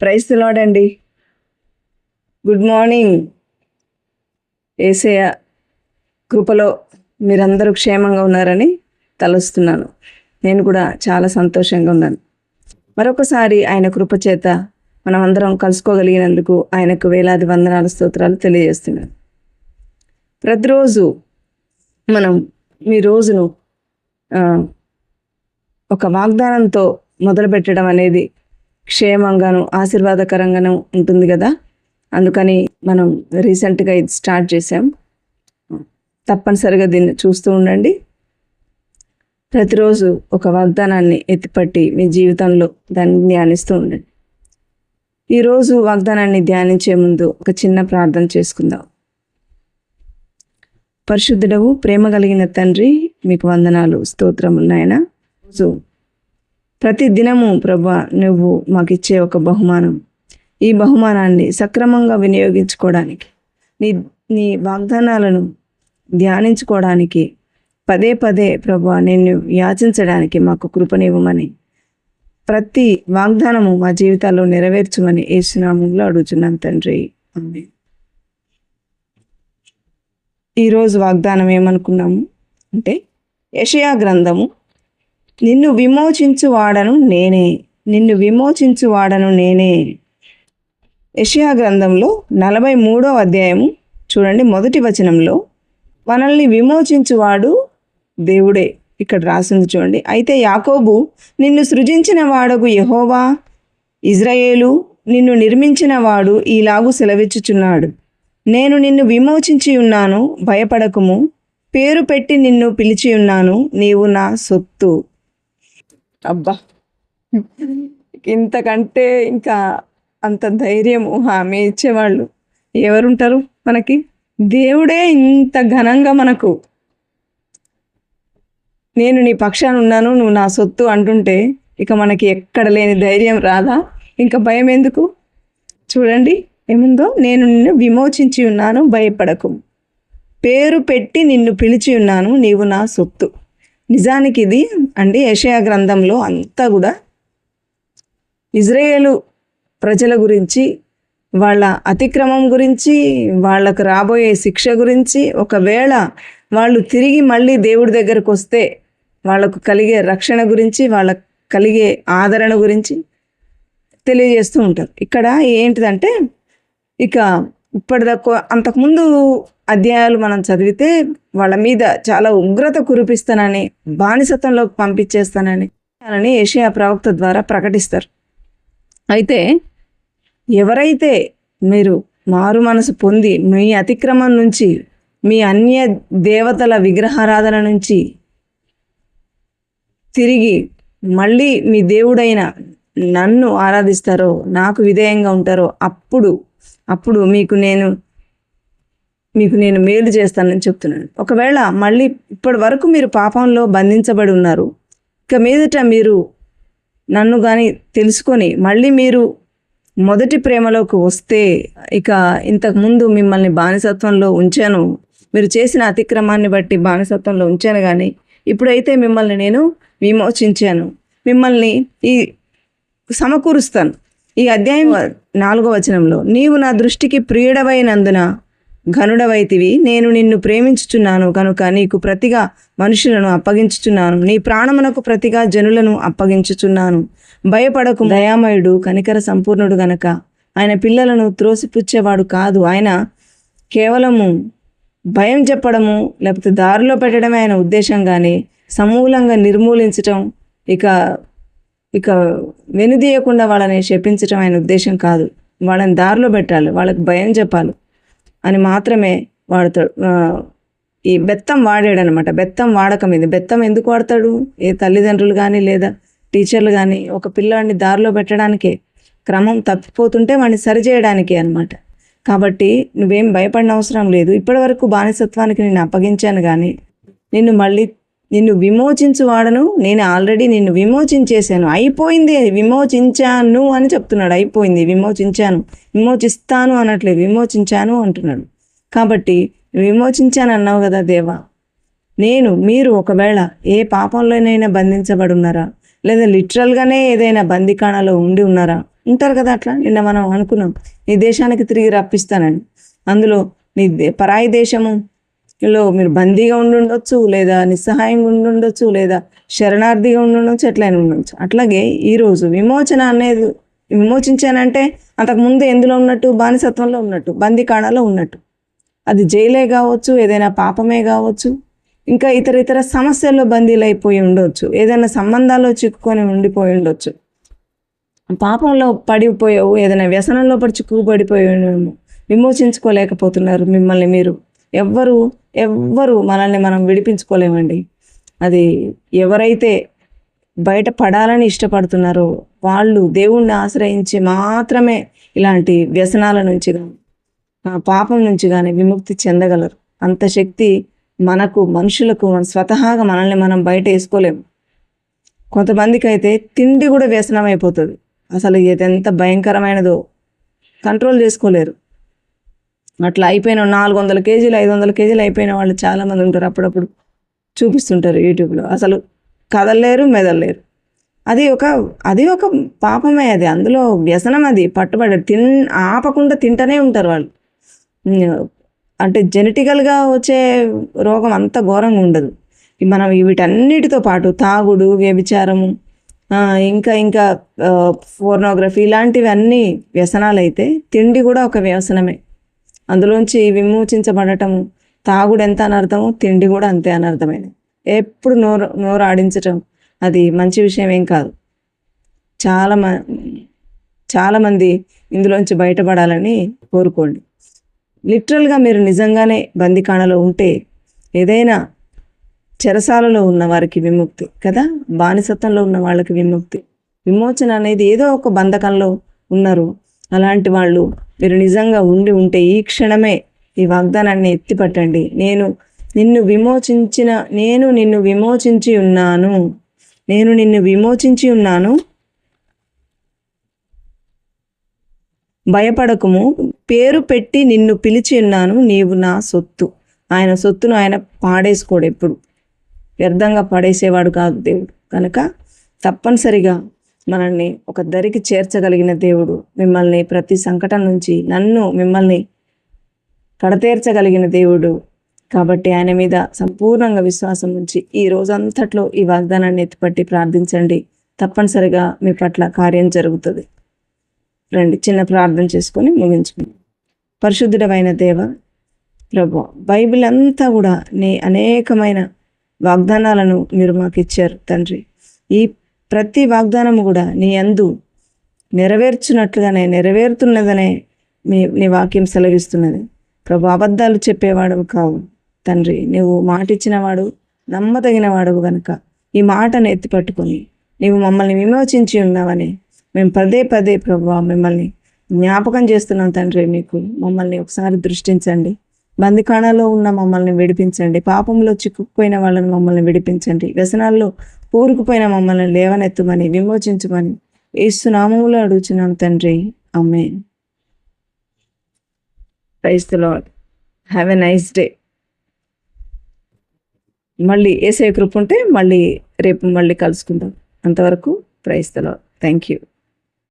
Price తిలాడండి good morning. ఏసయ కృపలో మీరందరూ క్షేమంగా ఉన్నారని తలుస్తున్నాను. నేను కూడా చాలా సంతోషంగా ఉన్నాను. మరొకసారి ఆయన కృప చేత కలుసుకోగలిగినందుకు ఆయనకు వేలాది వందనాల స్తోత్రాలు తెలియజేస్తున్నాను. ప్రతిరోజు మనం మీ రోజును ఒక వాగ్దానంతో మొదలుపెట్టడం అనేది క్షేమంగాను ఆశీర్వాదకరంగాను ఉంటుంది కదా? అందుకని మనం రీసెంట్గా ఇది స్టార్ట్ చేసాం తప్పనిసరిగా దీన్ని చూస్తూ ఉండండి. ప్రతిరోజు ఒక వాగ్దానాన్ని ఎత్తిపట్టి మీ జీవితంలో దాన్ని ధ్యానిస్తూ ఉండండి. ఈరోజు వాగ్దానాన్ని ధ్యానించే ముందు ఒక చిన్న ప్రార్థన చేసుకుందాం. పరిశుద్ధుడవు ప్రేమ కలిగిన తండ్రి మీకు వందనాలు స్తోత్రములు నాయన. రోజు ప్రతి దినము ప్రభా నువ్వు మాకు ఇచ్చే ఒక బహుమానం. ఈ బహుమానాన్ని సక్రమంగా వినియోగించుకోవడానికి నీ నీ వాగ్దానాలను ధ్యానించుకోవడానికి పదే పదే ప్రభా నిన్ను యాచించడానికి మాకు కృపనివ్వమని ప్రతి వాగ్దానము మా జీవితాల్లో నెరవేర్చమని ఏసునామంలో అడుగుతున్నాం తండ్రి. ఈరోజు వాగ్దానం ఏమనుకున్నాము అంటే యషయా గ్రంథము నిన్ను విమోచించు వాడను నేనే. నిన్ను విమోచించు వాడను నేనే. యషియా గ్రంథంలో నలభై మూడో అధ్యాయము చూడండి మొదటి వచనంలో మనల్ని విమోచించువాడు దేవుడే. ఇక్కడ రాసింది చూడండి అయితే యాకోబు నిన్ను సృజించిన వాడకు యహోవా? ఇజ్రాయేలు నిన్ను నిర్మించిన వాడు ఈలాగు సెలవిచ్చుచున్నాడు. నేను నిన్ను విమోచించి ఉన్నాను భయపడకుము. పేరు పెట్టి నిన్ను పిలిచి ఉన్నాను నీవు నా సొత్తు. అబ్బా. ఇంతకంటే ఇంకా అంత ధైర్యము హామీ ఇచ్చేవాళ్ళు ఎవరుంటారు మనకి? దేవుడే ఇంత ఘనంగా మనకు. నేను నీ పక్షాన ఉన్నాను నువ్వు నా సొత్తు అంటుంటే ఇక మనకి ఎక్కడ లేని ధైర్యం రాదా? ఇంకా భయం ఎందుకు? చూడండి ఏముందో? నేను నిన్ను విమోచించి ఉన్నాను భయపడకు. పేరు పెట్టి నిన్ను పిలిచి ఉన్నాను నీవు నా సొత్తు. నిజానికి ఇది అండి యషయా గ్రంథంలో అంతా కూడా ఇజ్రాయేలు ప్రజల గురించి వాళ్ళ అతిక్రమం గురించి వాళ్ళకు రాబోయే శిక్ష గురించి ఒకవేళ వాళ్ళు తిరిగి మళ్ళీ దేవుడి దగ్గరకు వస్తే వాళ్ళకు కలిగే రక్షణ గురించి వాళ్ళకు కలిగే ఆదరణ గురించి తెలియజేస్తూ ఉంటారు. ఇక్కడ ఏంటిదంటే ఇక ఇప్పటిదాకా అంతకుముందు అధ్యాయాలు మనం చదివితే వాళ్ళ మీద చాలా ఉగ్రత కురిపిస్తానని బానిసత్వంలోకి పంపించేస్తానని అని ఏషియా ప్రవక్త ద్వారా ప్రకటిస్తారు. అయితే ఎవరైతే మీరు మారు మనసు పొంది మీ అతిక్రమం నుంచి మీ అన్య దేవతల విగ్రహారాధన నుంచి తిరిగి మళ్ళీ మీ దేవుడైన నన్ను ఆరాధిస్తారో నాకు విధేయంగా ఉంటారో అప్పుడు అప్పుడు మీకు నేను మీకు నేను మేలు చేస్తానని చెప్తున్నాను. ఒకవేళ మళ్ళీ ఇప్పటి వరకు మీరు పాపంలో బంధించబడి ఉన్నారు ఇక మీదట మీరు నన్ను కానీ తెలుసుకొని మళ్ళీ మీరు మొదటి ప్రేమలోకి వస్తే ఇక ఇంతకుముందు మిమ్మల్ని బానిసత్వంలో ఉంచాను మీరు చేసిన అతిక్రమాన్ని బట్టి బానిసత్వంలో ఉంచాను కానీ ఇప్పుడైతే మిమ్మల్ని నేను విమోచించాను. మిమ్మల్ని ఈ సమకూరుస్తాను. ఈ అధ్యాయం నాలుగో వచనంలో నీవు నా దృష్టికి ప్రియుడవైనందున ఘనుడవైతివి. నేను నిన్ను ప్రేమించుచున్నాను కనుక నీకు ప్రతిగా మనుషులను అప్పగించుచున్నాను. నీ ప్రాణమునకు ప్రతిగా జనులను అప్పగించుచున్నాను. భయపడకు దయామయుడు కనికర సంపూర్ణుడు గనక. ఆయన పిల్లలను త్రోసిపుచ్చేవాడు కాదు. ఆయన కేవలము భయం చెప్పడము లేకపోతే దారిలో పెట్టడమే ఆయన ఉద్దేశం కానీ సమూలంగా నిర్మూలించటం ఇక ఇక వెనుదీయకుండా వాళ్ళని శపించటం ఆయన ఉద్దేశం కాదు. వాళ్ళని దారిలో పెట్టాలి. వాళ్ళకి భయం చెప్పాలి. అని మాత్రమే వాడతాడు ఈ బెత్తం వాడాడనమాట. బెత్తం వాడకం ఇది. బెత్తం ఎందుకు వాడతాడు? ఏ తల్లిదండ్రులు కానీ లేదా టీచర్లు కానీ ఒక పిల్లవాడిని దారిలో పెట్టడానికే క్రమం తప్పిపోతుంటే వాడిని సరిచేయడానికే అనమాట కాబట్టి నువ్వేం భయపడిన అవసరం లేదు. ఇప్పటివరకు బానిసత్వానికి నేను అప్పగించాను కానీ నిన్ను మళ్ళీ నిన్ను విమోచించువాడను నేను ఆల్రెడీ నిన్ను విమోచించేశాను. అయిపోయింది విమోచించాను అని చెప్తున్నాడు. అయిపోయింది విమోచించాను. విమోచిస్తాను అనట్లేదు విమోచించాను అంటున్నాడు. కాబట్టి విమోచించాను అన్నావు కదా దేవా నేను మీరు ఒకవేళ ఏ పాపంలోనైనా బంధించబడి ఉన్నారా? లేదా లిటరల్గానే ఏదైనా బందికాణలో ఉండి ఉన్నారా? ఉంటారు కదా అట్లా? నిన్న మనం అనుకున్నాం నీ దేశానికి తిరిగి రప్పిస్తానని. అందులో నీ దే- పరాయి దేశము లో మీరు బందీగా ఉండుండొచ్చు లేదా నిస్సహాయంగా ఉండుండొచ్చు లేదా శరణార్థిగా ఉండుండొచ్చు ఎట్లయినా ఉండొచ్చు అట్లాగే ఈరోజు విమోచన అనేది విమోచించానంటే అంతకుముందు ఎందులో ఉన్నట్టు? బానిసత్వంలో ఉన్నట్టు బందీకాణలో ఉన్నట్టు. అది జైలే కావచ్చు ఏదైనా పాపమే కావచ్చు ఇంకా ఇతర ఇతర సమస్యల్లో బందీలైపోయి ఉండొచ్చు ఏదైనా సంబంధాల్లో చిక్కుకొని ఉండిపోయి ఉండొచ్చు. పాపంలో పడిపోయావు ఏదైనా వ్యసనంలో పడి చిక్కుపడిపోయాము ఉండేమో. విమోచించుకోలేకపోతున్నారు మిమ్మల్ని మీరు. ఎవ్వరు ఎవ్వరు మనల్ని మనం విడిపించుకోలేమండి. అది ఎవరైతే బయట పడాలని ఇష్టపడుతున్నారో వాళ్ళు దేవుణ్ణి ఆశ్రయించి మాత్రమే ఇలాంటి వ్యసనాల నుంచి కానీ పాపం నుంచి కానీ విముక్తి చెందగలరు. అంత శక్తి మనకు మనుషులకు మన స్వతహాగా మనల్ని మనం బయట వేసుకోలేము. కొంతమందికి అయితే తిండి కూడా వ్యసనం అయిపోతుంది. అసలు ఇది ఎంత భయంకరమైనదో. కంట్రోల్ చేసుకోలేరు. అట్లా అయిపోయిన నాలుగు వందల కేజీలు ఐదు వందల కేజీలు అయిపోయిన వాళ్ళు చాలామంది ఉంటారు అప్పుడప్పుడు. చూపిస్తుంటారు యూట్యూబ్లో. అసలు కదలలేరు మెదలలేరు. అది ఒక అది ఒక పాపమే అది. అందులో వ్యసనం అది పట్టుబడి తిన్ ఆపకుండా తింటూనే ఉంటారు వాళ్ళు. అంటే జెనెటికల్గా వచ్చే రోగం అంత ఘోరంగా ఉండదు. మనం వీటన్నిటితో పాటు తాగుడు వ్యభిచారము ఇంకా ఇంకా ఫోర్నోగ్రఫీ ఇలాంటివి అన్నీ వ్యసనాలు అయితే తిండి కూడా ఒక వ్యసనమే. అందులోంచి విమోచించబడటము తాగుడు ఎంత అనర్థమో తిండి కూడా అంతే అనర్థమైనది. ఎప్పుడు నోరు నోరు ఆడించటం అది మంచి విషయం ఏం కాదు. చాలా మ చాలామంది ఇందులోంచి బయటపడాలని కోరుకోండి. లిటరల్గా మీరు నిజంగానే బందికాణలో ఉంటే ఏదైనా చెరసాలలో ఉన్న వారికి విముక్తి కదా? బానిసత్వంలో ఉన్న వాళ్ళకి విముక్తి. విమోచన అనేది ఏదో ఒక బంధకంలో ఉన్నారు. అలాంటి వాళ్ళు మీరు నిజంగా ఉండి ఉంటే ఈ క్షణమే ఈ వాగ్దానాన్ని ఎత్తిపట్టండి. నేను నిన్ను విమోచించిన నేను నిన్ను విమోచించి ఉన్నాను. నేను నిన్ను విమోచించి ఉన్నాను. భయపడకము. పేరు పెట్టి నిన్ను పిలిచి ఉన్నాను. నీవు నా సొత్తు. ఆయన సొత్తును ఆయన పాడేసుకోడు ఎప్పుడు. వ్యర్థంగా పడేసేవాడు కాదు దేవుడు. కనుక తప్పనిసరిగా మనల్ని ఒక దరికి చేర్చగలిగిన దేవుడు మిమ్మల్ని ప్రతి సంకటం నుంచి నన్ను మిమ్మల్ని కడతేర్చగలిగిన దేవుడు. కాబట్టి ఆయన మీద సంపూర్ణంగా విశ్వాసం ఉంచి ఈ రోజంతట్లో ఈ వాగ్దానాన్ని ఎత్తిపట్టి ప్రార్థించండి. తప్పనిసరిగా మీ పట్ల కార్యం జరుగుతుంది. రండి చిన్న ప్రార్థన చేసుకొని ముగించుకుందాం. పరిశుద్ధుడమైన దేవ ప్రభు బైబిల్ అంతా కూడా నీ అనేకమైన వాగ్దానాలను మీరు మాకు ఇచ్చారు తండ్రి. ఈ ప్రతి వాగ్దానము కూడా నీ అందు నెరవేర్చున్నట్లుగానే నెరవేరుతున్నదనే మీ నీ వాక్యం సెలవిస్తున్నది. ప్రభు అబద్ధాలు చెప్పేవాడు కావు. తండ్రి నువ్వు మాట ఇచ్చినవాడు నమ్మదగిన వాడవు గనుక. ఈ మాటను ఎత్తిపట్టుకొని నీవు మమ్మల్ని విమోచించి ఉన్నావని మేము పదే పదే ప్రభు మిమ్మల్ని జ్ఞాపకం చేస్తున్నాం తండ్రి. మీకు మమ్మల్ని ఒకసారి దృష్టించండి. బందికాణాలో ఉన్న మమ్మల్ని విడిపించండి. పాపంలో చిక్కుకుపోయిన వాళ్ళని మమ్మల్ని విడిపించండి. వ్యసనాల్లో కూరుకుపోయిన మమ్మల్ని లేవనెత్తమని విమోచించమని ఏసునామములో అడుగుచున్నాం తండ్రి. Amen praise the Lord have a nice day. మళ్ళీ ఏసే కృప ఉంటే మళ్ళీ రేపు మళ్ళీ కలుసుకుందాం. అంతవరకు praise the Lord thank you